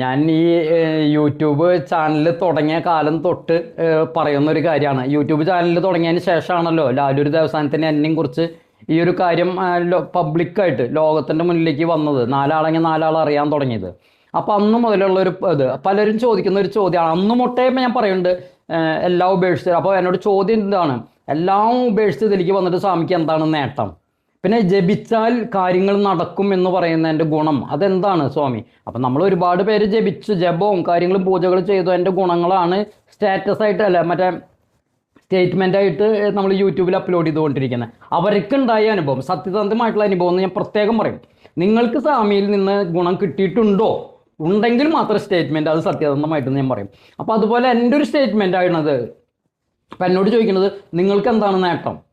ഞാൻ ഈ YouTube channel തുടങ്ങിയ കാലം തൊട്ട് പറയുന്ന ഒരു കാര്യമാണ്. യൂട്യൂബ് ചാനൽ തുടങ്ങിയതിന് ശേഷമാണല്ലോ ലാലൂർ ദേവസ്ഥാനത്തിന് എന്നെയും കുറിച്ച് ഈ ഒരു കാര്യം പബ്ലിക്കായിട്ട് ലോകത്തിന്റെ മുന്നിലേക്ക് വന്നത്. നാലാളെങ്കിൽ നാലാൾ അറിയാൻ തുടങ്ങിയത്. അപ്പോൾ അന്ന് മുതലുള്ള ഒരു ഇത് പലരും ചോദിക്കുന്ന ഒരു ചോദ്യമാണ്. അന്ന് മുട്ടേ ഞാൻ പറയുന്നുണ്ട് എല്ലാം ഉപേക്ഷിച്ചത് അപ്പോൾ എന്നോട് ചോദ്യം എന്താണ് എല്ലാം ഉപേക്ഷിച്ച് ഇതിലേക്ക് വന്നിട്ട് സ്വാമിക്ക് എന്താണ് നേട്ടം? പിന്നെ ജപിച്ചാൽ കാര്യങ്ങൾ നടക്കും എന്ന് പറയുന്നതിന്റെ ഗുണം. അതെന്താണ് സ്വാമി? അപ്പം നമ്മൾ ഒരുപാട് പേര് ജപിച്ചു ജപവും കാര്യങ്ങളും പൂജകളും ചെയ്തു. അതിന്റെ ഗുണങ്ങളാണ് സ്റ്റാറ്റസ് ആയിട്ട് അല്ല മറ്റേ സ്റ്റേറ്റ്മെന്റ് ആയിട്ട് നമ്മൾ യൂട്യൂബിൽ അപ്ലോഡ് ചെയ്തുകൊണ്ടിരിക്കുന്നത്. അവർക്കുണ്ടായ അനുഭവം സത്യസന്ധമായിട്ടുള്ള അനുഭവം എന്ന് ഞാൻ പ്രത്യേകം പറയും. നിങ്ങൾക്ക് സ്വാമിയിൽ നിന്ന് ഗുണം കിട്ടിയിട്ടുണ്ടോ? ഉണ്ടെങ്കിൽ മാത്രം സ്റ്റേറ്റ്മെന്റ് അത് സത്യസന്ധമായിട്ട് ഞാൻ പറയും. അപ്പോൾ അതുപോലെ എന്റെ ഒരു സ്റ്റേറ്റ്മെന്റ് ആയിരുന്നത് അപ്പം എന്നോട് ചോദിക്കുന്നത് നിങ്ങൾക്ക് എന്താണ് നേട്ടം?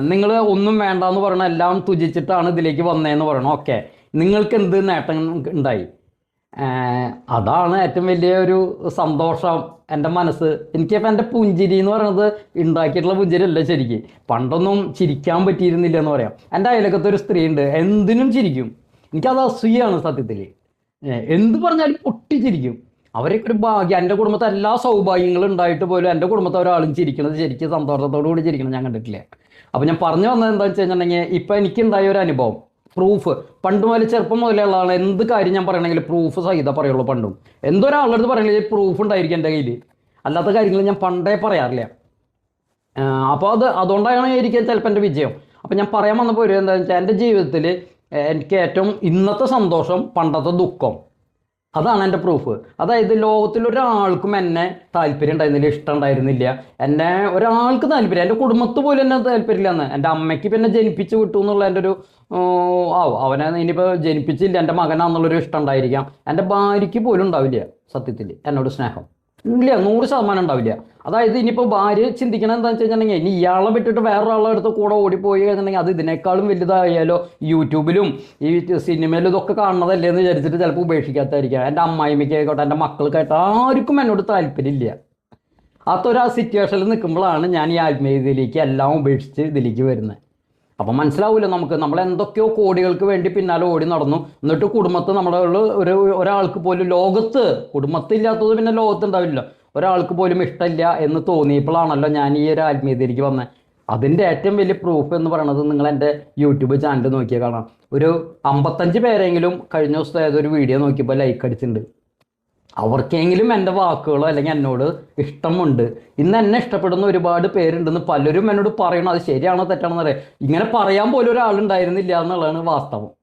നിങ്ങൾ ഒന്നും വേണ്ട എന്ന് പറയണം എല്ലാം തുജിച്ചിട്ടാണ് ഇതിലേക്ക് വന്നതെന്ന് പറയണം ഓക്കെ. നിങ്ങൾക്ക് എന്ത് നേട്ടം ഉണ്ടായി? അതാണ് ഏറ്റവും വലിയ ഒരു സന്തോഷം എന്റെ മനസ്സ്. എനിക്കിപ്പോൾ എന്റെ പുഞ്ചിരി എന്ന് പറയുന്നത് ഉണ്ടാക്കിയിട്ടുള്ള പുഞ്ചിരി അല്ല ശരിക്ക്. പണ്ടൊന്നും ചിരിക്കാൻ പറ്റിയിരുന്നില്ല എന്ന് പറയാം. എന്റെ അയലക്കത്തെ ഒരു സ്ത്രീ ഉണ്ട് എന്തിനും ചിരിക്കും. എനിക്കത് അസൂയാണ് സത്യത്തിൽ എന്ത് പറഞ്ഞാലും പൊട്ടിച്ചിരിക്കും അവരൊക്കെ ഒരു ഭാഗ്യം. എന്റെ കുടുംബത്തെ എല്ലാ സൗഭാഗ്യങ്ങളും ഉണ്ടായിട്ട് പോലും എന്റെ കുടുംബത്തെ ഒരാളും ചിരിക്കണത് ശരിക്കും സന്തോഷത്തോടു കൂടി ചിരിക്കണം ഞാൻ കണ്ടിട്ടില്ല? അപ്പോൾ ഞാൻ പറഞ്ഞു വന്നത് എന്താണെന്ന് വെച്ച് കഴിഞ്ഞിട്ടുണ്ടെങ്കിൽ ഇപ്പം എനിക്കുണ്ടായ ഒരു അനുഭവം. പ്രൂഫ് പണ്ട് മുതൽ ചെറുപ്പം മുതലേ ഉള്ളതാണ് എന്ത് കാര്യം ഞാൻ പറയണമെങ്കിൽ പ്രൂഫ് സഹിതം പറയുള്ളൂ പണ്ടും. എന്തൊരാളുടെ അടുത്ത് പറയണമെങ്കിൽ പ്രൂഫ് ഉണ്ടായിരിക്കും എന്റെ കയ്യിൽ അല്ലാത്ത കാര്യങ്ങൾ ഞാൻ പണ്ടേ പറയാറില്ല. അപ്പോൾ അത് അതുകൊണ്ടാണ് എനിക്ക് ചിലപ്പോൾ എന്റെ വിജയം. അപ്പോൾ ഞാൻ പറയാൻ വന്നപ്പോൾ ഒരു എന്താണെന്ന് വെച്ചാൽ എന്റെ ജീവിതത്തിൽ എനിക്ക് ഏറ്റവും ഇന്നത്തെ സന്തോഷം പണ്ടത്തെ ദുഃഖം. അതാണ് എന്റെ പ്രൂഫ് അതായത് ലോകത്തിൽ ഒരാൾക്കും എന്നെ താല്പര്യം ഉണ്ടായിരുന്നില്ല ഇഷ്ടം ഉണ്ടായിരുന്നില്ല. എന്നെ ഒരാൾക്ക് താല്പര്യം എന്റെ കുടുംബത്ത് പോലും എന്നെ താല്പര്യമില്ല എന്ന് എന്റെ അമ്മയ്ക്ക് പിന്നെ ജനിപ്പിച്ച് വിട്ടു എന്നുള്ള എന്റെ ഒരു ആവും. അവനെ ഇനിയിപ്പോൾ ജനിപ്പിച്ചില്ല എന്റെ മകനാന്നുള്ളൊരു ഇഷ്ടം ഉണ്ടായിരിക്കാം. എന്റെ ഭാര്യയ്ക്ക് പോലും ഉണ്ടാവില്ല സത്യത്തിൽ എന്നോട് സ്നേഹം. ഇല്ല നൂറ് ശതമാനം ഉണ്ടാവില്ല. അതായത് ഇനിയിപ്പോൾ ഭാര്യ ചിന്തിക്കണം എന്താണെന്ന് വെച്ച് കഴിഞ്ഞിട്ടുണ്ടെങ്കിൽ ഇനി ഇയാളെ വിട്ടിട്ട് വേറൊരാളെ അടുത്ത് കൂടെ ഓടിപ്പോയി കഴിഞ്ഞിട്ടുണ്ടെങ്കിൽ അത് ഇതിനേക്കാളും വലുതായാലോ? യൂട്യൂബിലും ഈ സിനിമയിലും ഇതൊക്കെ കാണുന്നതല്ലേ എന്ന് വിചാരിച്ചിട്ട് ചിലപ്പോൾ ഉപേക്ഷിക്കാത്തായിരിക്കാം. എന്റെ അമ്മായിമ്മയ്ക്കായിക്കോട്ടെ എന്റെ മക്കൾക്കായിട്ട് ആർക്കും എന്നോട് താല്പര്യമില്ല. അത്തൊരു ആ സിറ്റുവേഷനിൽ നിൽക്കുമ്പോഴാണ് ഞാൻ ഈ ആത്മീയതയിലേക്ക് എല്ലാം ഉപേക്ഷിച്ച് ഇതിലേക്ക് വരുന്നത്. അപ്പം മനസ്സിലാവില്ല നമുക്ക്. നമ്മൾ എന്തൊക്കെയോ കോടികൾക്ക് വേണ്ടി പിന്നാലെ ഓടി നടന്നു. എന്നിട്ട് കുടുംബത്തെ നമ്മുടെ ഒരു ഒരാൾക്ക് പോലും ലോകത്ത് കുടുംബത്തില്ലാത്തത് പിന്നെ ലോകത്തുണ്ടാവില്ല ഒരാൾക്ക് പോലും ഇഷ്ടമില്ല എന്ന് തോന്നിയപ്പോഴാണല്ലോ ഞാൻ ഈ ഒരു ആത്മീയതയിലേക്ക് വന്നത് അതിന്റെ ഏറ്റവും വലിയ പ്രൂഫ് എന്ന് പറയുന്നത് നിങ്ങൾ എന്റെ യൂട്യൂബ് ചാനൽ നോക്കിയാൽ കാണാം. ഒരു അമ്പത്തഞ്ച് പേരെങ്കിലും കഴിഞ്ഞ ദിവസത്തെ ഏതൊരു വീഡിയോ നോക്കിയപ്പോൾ ലൈക്ക് അടിച്ചിട്ടുണ്ട്. അവർക്കെങ്കിലും എന്റെ വാക്കുകളോ അല്ലെങ്കിൽ എന്നോട് ഇഷ്ടമുണ്ട്. ഇന്ന് എന്നെ ഇഷ്ടപ്പെടുന്ന ഒരുപാട് പേരുണ്ടെന്ന് പലരും എന്നോട് പറയണം. അത് ശരിയാണോ തെറ്റാണോ എന്നറിയാം. ഇങ്ങനെ പറയാൻ പോലും ഒരാളുണ്ടായിരുന്നില്ല എന്നുള്ളതാണ് വാസ്തവം.